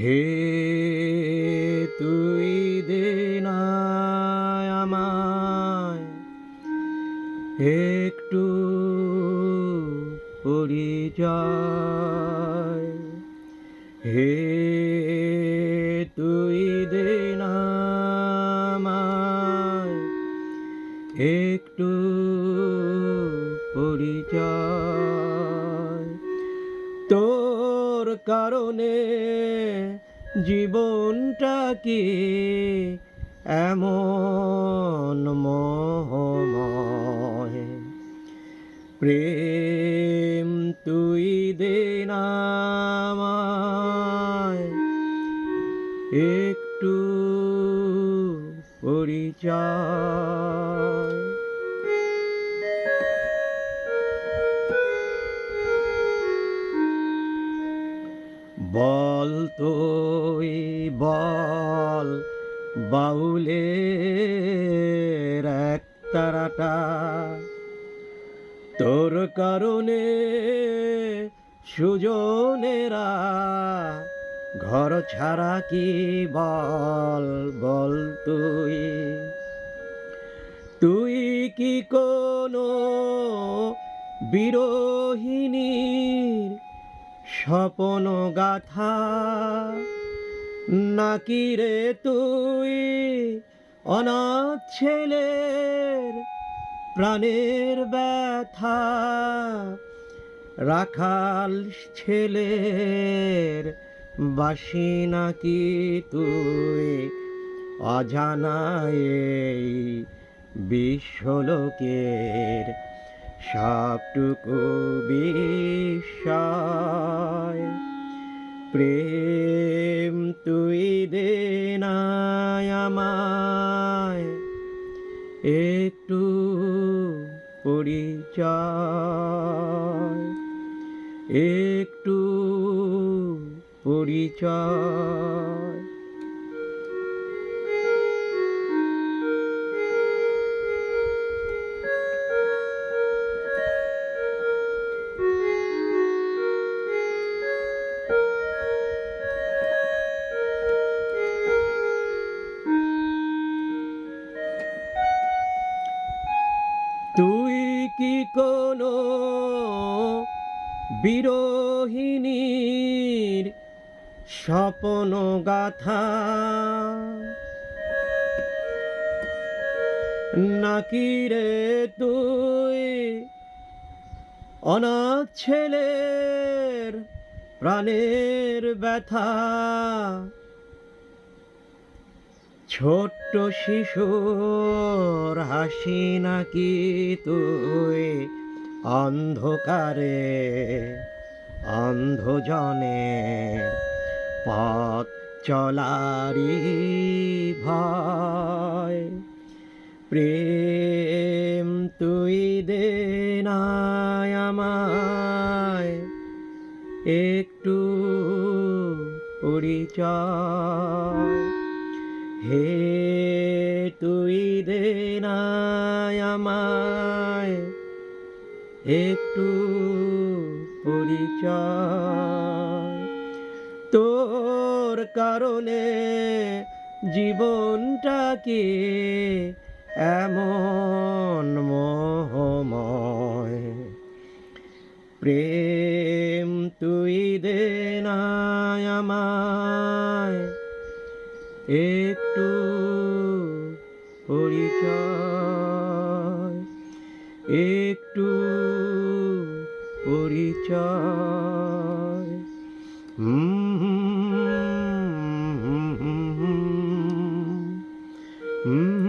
হে তুই দে আমায় একটু পরিচয়। হে তুই দে আমায় একটু তোর কারণে জীবনটা কি এমন মোহময়? প্রেম তুই দে একটু পরিচয়। বল বাউলের এক তারাটা। তোর কারণে সুজনেরা ঘর ছাড়া কি বল বল তুই? তুই কি কোনো বিরোহিনীর স্বপন গাথা নাকি রে তুই অনাথ ছেলের প্রাণের ব্যথা? রাখাল ছেলের বাসি নাকি তুই অজানায় বিশ্বলোকের সবটুকু বিষয় প্রেম তুই দে নাই আমায়। একটু পরিচয় একটু পরিচয়। কি কোনো বিরোহিনীর স্বপন গাথা? নাকি রে তুই অনাথ ছেলের প্রাণের ব্যথা? ছোট্ট শিশুর হাসি নাকি তুই? অন্ধকারে, অন্ধজনে পথ চলারি ভয়। প্রেম তুই দে আমায়, একটু পরিচয়। হে তুই দে আমায়। একটু পরিচয়। তোর কারণে জীবনটা কি এমন মোহময়? প্রেম একটু পরিচয় একটু পরিচয় হুম হুম